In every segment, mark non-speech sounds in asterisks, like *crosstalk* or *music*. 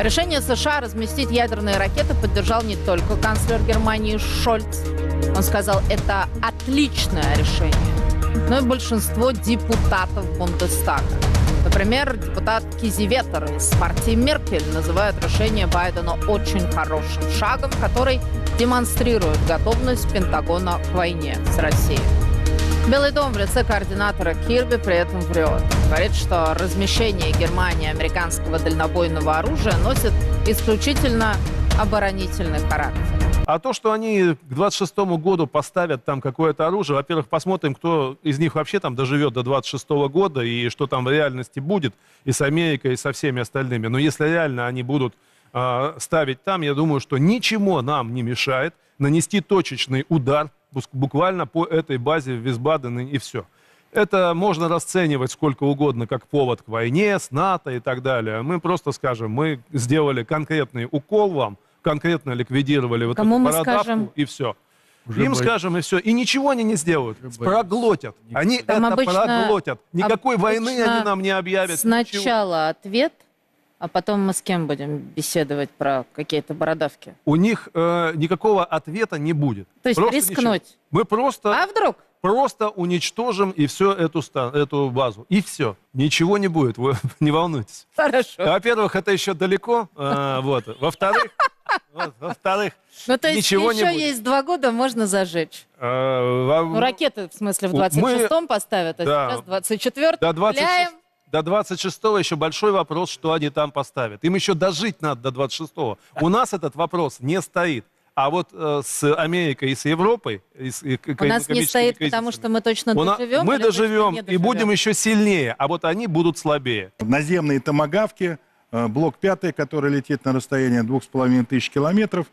Решение США разместить ядерные ракеты поддержал не только канцлер Германии Шольц. Он сказал, это отличное решение, но и большинство депутатов Бундестага. Например, депутат Кизиветер из партии Меркель называет решение Байдена очень хорошим шагом, который демонстрирует готовность Пентагона к войне с Россией. Белый дом в лице координатора Кирби при этом врет. Говорит, что размещение Германии американского дальнобойного оружия носит исключительно оборонительный характер. А то, что они к 26 году поставят там какое-то оружие, во-первых, посмотрим, кто из них вообще там доживет до 26 года и что там в реальности будет и с Америкой, и со всеми остальными. Но если реально они будут э, ставить там, я думаю, что ничего нам не мешает нанести точечный удар буквально по этой базе в Висбаден и все. Это можно расценивать сколько угодно как повод к войне с НАТО и так далее. Мы просто скажем, мы сделали конкретный укол вам, конкретно ликвидировали вот Кому эту бородавку скажем? и все. Уже Им бои- скажем и все. И ничего они не сделают. Уже Проглотят. Они Там это обычно- проглотят. Никакой войны обычно они нам не объявят. ничего. Сначала ответ, а потом мы с кем будем беседовать про какие-то бородавки? У них э, никакого ответа не будет. То есть Просто рискнуть. ничего. Мы просто, А вдруг? просто уничтожим и все эту, эту базу. И все. Ничего не будет. Вы *laughs* не волнуйтесь. Хорошо. Во-первых, это еще далеко. э, *laughs* вот. Во-вторых, во-вторых, Ну, то есть ничего не еще будет. есть два года, можно зажечь. во- Ну, ракеты, в смысле, в Мы- 26-м поставят, а Да. сейчас 24 До 26 Гуляем. До 26-го еще большой вопрос, что они там поставят. Им еще дожить надо до 26-го. У нас этот вопрос не стоит. А вот э, с Америкой и с Европой... И с, и У нас не стоит, кризисами, потому что мы точно доживем. Мы доживем и доживем? будем еще сильнее, а вот они будут слабее. Наземные томогавки, э, блок пятый, который летит на расстояние двух с половиной тысяч километров.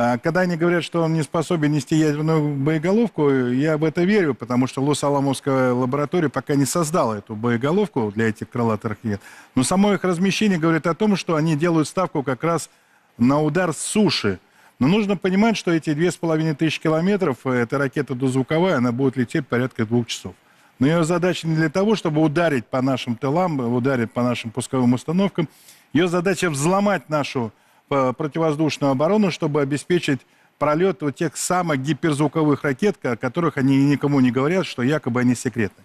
А Когда они говорят, что он не способен нести ядерную боеголовку, я в это верю, потому что Лос-Аламовская лаборатория пока не создала эту боеголовку для этих крылатых ракет. Но само их размещение говорит о том, что они делают ставку как раз на удар с суши. Но нужно понимать, что эти две с половиной тысячи километров, э, эта ракета дозвуковая, она будет лететь порядка двух часов. Но ее задача не для того, чтобы ударить по нашим тылам, ударить по нашим пусковым установкам. Ее задача взломать нашу противовоздушную оборону, чтобы обеспечить пролет вот тех самых гиперзвуковых ракет, о которых они никому не говорят, что якобы они секретны.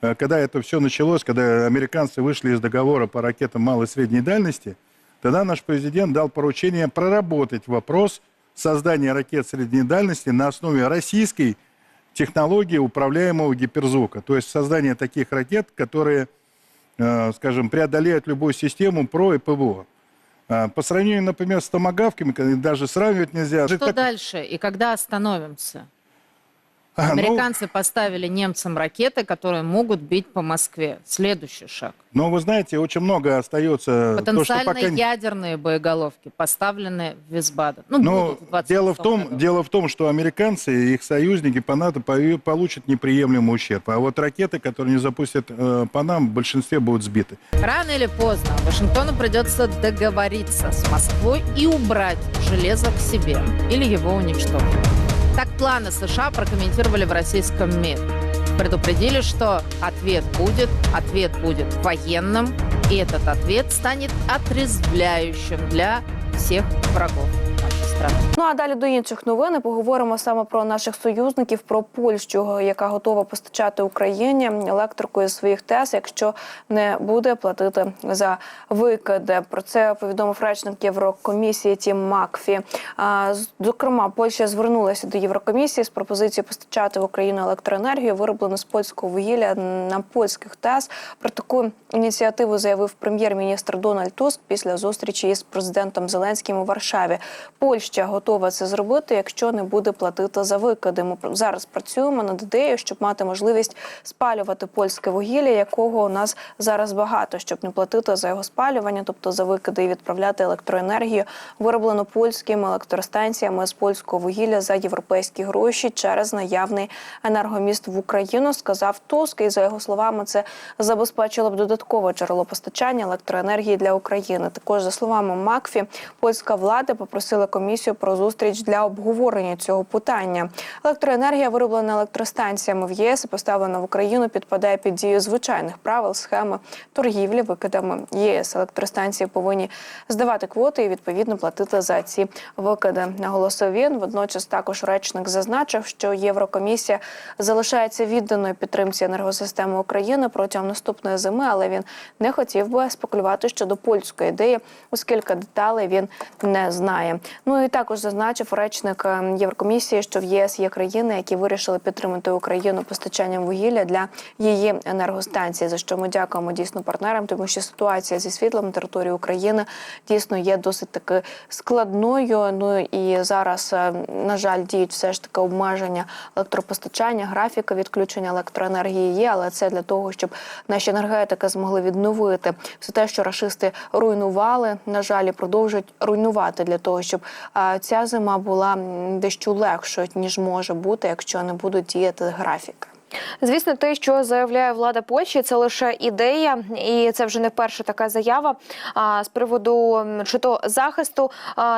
Э, Когда это все началось, когда американцы вышли из договора по ракетам малой и средней дальности, тогда наш президент дал поручение проработать вопрос создания ракет средней дальности на основе российской технологии управляемого гиперзвука. То есть создание таких ракет, которые, э, скажем, преодолеют любую систему ПРО и ПВО. По сравнению, например, с томогавками, даже сравнивать нельзя. Что Так- дальше и когда остановимся? А, ну, Американцы поставили немцам ракеты, которые могут бить по Москве. Следующий шаг. Но вы знаете, очень много остается... то, Потенциально пока не- ядерные боеголовки поставлены в Висбаден. Ну, Но будут в 26 дело в, том, году. дело в том, что американцы и их союзники по НАТО получат неприемлемый ущерб. А вот ракеты, которые не запустят э, по нам, в большинстве будут сбиты. Рано или поздно Вашингтону придется договориться с Москвой и убрать железо к себе или его уничтожить. Так планы США прокомментировали в российском МИД. Предупредили, что ответ будет, ответ будет военным, и этот ответ станет отрезвляющим для всех врагов нашей. Ну а далі до інших новин поговоримо саме про наших союзників, про Польщу, яка готова постачати Україні електрику із своїх ТЕС, якщо не буде платити за викиди. Про це повідомив речник Єврокомісії Тім Макфі. Зокрема, Польща звернулася до Єврокомісії з пропозицією постачати в Україну електроенергію, вироблену з польського вугілля на польських ТЕС. Про таку ініціативу заявив прем'єр-міністр Дональд Туск після зустрічі із президентом Зеленським у Варшаві. Польща готова це зробити, якщо не буде платити за викиди. Ми зараз працюємо над ідеєю, щоб мати можливість спалювати польське вугілля, якого у нас зараз багато, щоб не платити за його спалювання, тобто за викиди, і відправляти електроенергію, вироблену польськими електростанціями з польського вугілля за європейські гроші через наявний енергоміст в Україну, сказав Туск. І за його словами, це забезпечило б додаткове джерело постачання електроенергії для України. Також за словами Макфі, польська влада попросила комісію Єврокомісію про зустріч для обговорення цього питання. Електроенергія, вироблена електростанціями в ЄС і поставлена в Україну, підпадає під дію звичайних правил схеми торгівлі викидами ЄС. Електростанції повинні здавати квоти і відповідно платити за ці викиди. Наголосив він. Водночас також речник зазначив, що Єврокомісія залишається відданою підтримці енергосистеми України протягом наступної зими, але він не хотів би спекулювати щодо польської ідеї, оскільки деталей він не знає. Ну і також зазначив речник е, Єврокомісії, що в ЄС є країни, які вирішили підтримати Україну постачанням вугілля для її енергостанції. За що ми дякуємо дійсно партнерам, тому що ситуація зі світлом на території України дійсно є досить таки складною. Ну і зараз, е, на жаль, діють все ж таки обмеження електропостачання, графіка відключення електроенергії є, але це для того, щоб наші енергетики змогли відновити все те, що рашисти руйнували. На жаль, продовжують руйнувати для того, щоб ця зима була дещо легшою ніж може бути, якщо не будуть діяти графіки. Звісно, те, що заявляє влада Польщі, це лише ідея, і це вже не перша така заява а, з приводу чи то захисту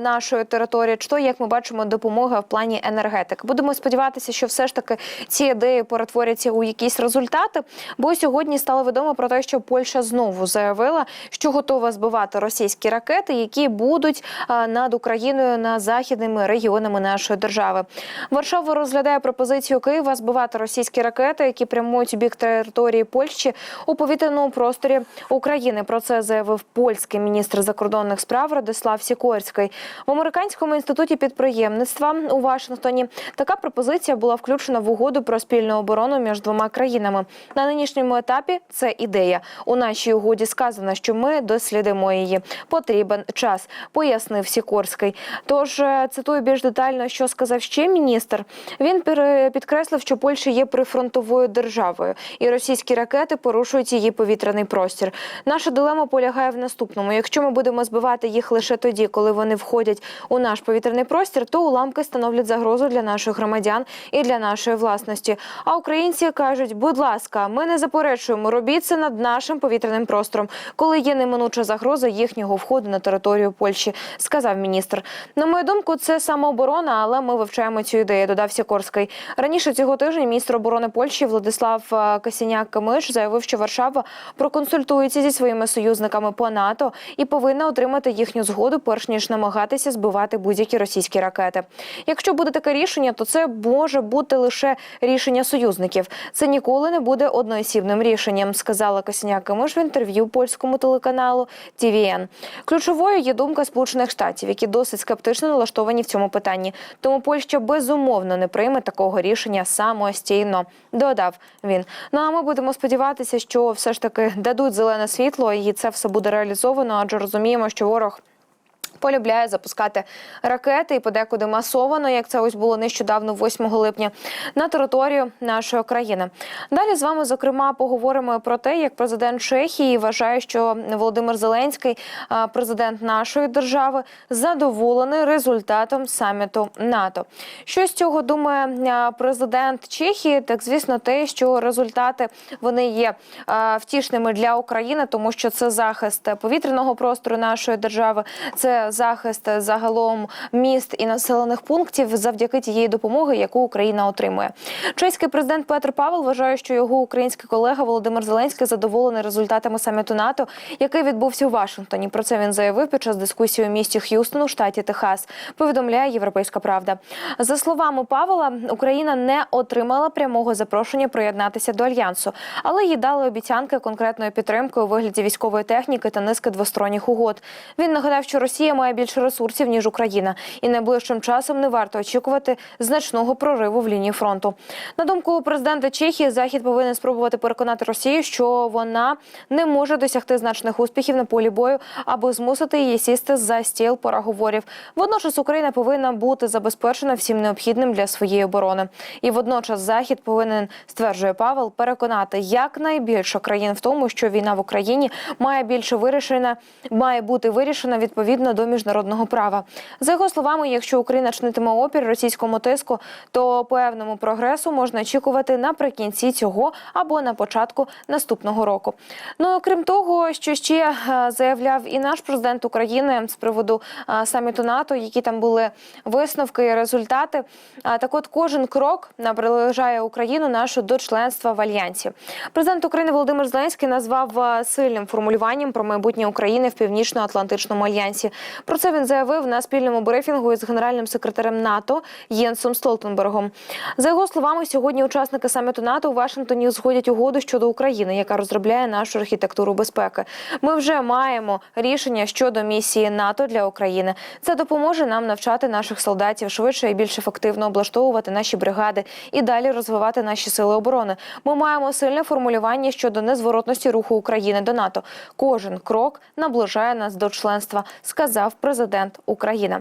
нашої території, чи то, як ми бачимо, допомоги в плані енергетики. Будемо сподіватися, що все ж таки ці ідеї перетворяться у якісь результати. Бо сьогодні стало відомо про те, що Польща знову заявила, що готова збивати російські ракети, які будуть над Україною на західними регіонами нашої держави. Варшава розглядає пропозицію Києва збивати російські ракети, які прямують у бік території Польщі у повітряному просторі України. Про це заявив польський міністр закордонних справ Радислав Сікорський. В американському інституті підприємництва у Вашингтоні така пропозиція була включена в угоду про спільну оборону між двома країнами. На нинішньому етапі це ідея. У нашій угоді сказано, що ми дослідимо її. Потрібен час, пояснив Сікорський. Тож е, цитую більш детально, що сказав ще міністр. Він підкреслив, що Польща є прифронтовою державою, і російські ракети порушують її повітряний простір. Наша дилема полягає в наступному: якщо ми будемо збивати їх лише тоді, коли вони входять у наш повітряний простір, то уламки становлять загрозу для наших громадян і для нашої власності. А українці кажуть, будь ласка, ми не заперечуємо, робіть це над нашим повітряним простором, коли є неминуча загроза їхнього входу на територію Польщі, сказав міністр. На мою думку, це самооборона, але ми вивчаємо цю ідею. Додав Сікорський. Раніше цього тижня міністр оборони Польщі Владислав е, Касіняк Камиш заявив, що Варшава проконсультується зі своїми союзниками по НАТО і повинна отримати їхню згоду, перш ніж намагатися збивати будь-які російські ракети. Якщо буде таке рішення, то це може бути лише рішення союзників. Це ніколи не буде одноосібним рішенням, сказала Касіняк Камиш в інтерв'ю польському телеканалу TVN. Ключовою є думка Сполучених Штатів, які досить скептично налаштовані в цьому питанні. Тому Польща безумовно не прийме такого рішення самостійно. Додав він. Ну а ми будемо сподіватися, що все ж таки дадуть зелене світло, і це все буде реалізовано, адже розуміємо, що ворог. Полюбляє запускати ракети і подекуди масовано, як це ось було нещодавно, 8 липня, на територію нашої країни. Далі з вами зокрема поговоримо про те, як президент Чехії вважає, що Володимир Зеленський, президент нашої держави, задоволений результатом саміту НАТО. Що з цього думає президент Чехії? Так звісно, те, що результати вони є втішними для України, тому що це захист повітряного простору нашої держави, це захист загалом міст і населених пунктів завдяки тієї допомоги, яку Україна отримує. Чеський президент Петр Павел вважає, що його український колега Володимир Зеленський задоволений результатами саміту НАТО, який відбувся у Вашингтоні. Про це він заявив під час дискусії у місті Х'юстон у штаті Техас. Повідомляє Європейська Правда. За словами Павла, Україна не отримала прямого запрошення приєднатися до альянсу, але їй дали обіцянки конкретної підтримки у вигляді військової техніки та низки двосторонніх угод. Він нагадав, що Росія має більше ресурсів ніж Україна, і найближчим часом не варто очікувати значного прориву в лінії фронту. На думку президента Чехії, Захід повинен спробувати переконати Росію, що вона не може досягти значних успіхів на полі бою або змусити її сісти за стіл переговорів. Водночас Україна повинна бути забезпечена всім необхідним для своєї оборони. І водночас Захід повинен, стверджує Павел, переконати якнайбільше країн в тому, що війна в Україні має більше вирішена, має бути вирішена відповідно до міжнародного права. За його словами, якщо Україна чинитиме опір російському тиску, то певному прогресу можна очікувати наприкінці цього або на початку наступного року. Ну окрім того, що ще е, заявляв і наш президент України з приводу е, саміту НАТО, які там були висновки і результати. Так, от кожен крок наближає Україну нашу до членства в альянсі. Президент України Володимир Зеленський назвав е, сильним формулюванням про майбутнє України в північно-атлантичному альянсі. Про це він заявив на спільному брифінгу із генеральним секретарем НАТО Єнсом Столтенбергом. За його словами, сьогодні учасники саміту НАТО у Вашингтоні узгодять угоду щодо України, яка розробляє нашу архітектуру безпеки. Ми вже маємо рішення щодо місії НАТО для України. Це допоможе нам навчати наших солдатів швидше і більш ефективно облаштовувати наші бригади і далі розвивати наші сили оборони. Ми маємо сильне формулювання щодо незворотності руху України до НАТО. Кожен крок наближає нас до членства, сказав президент України.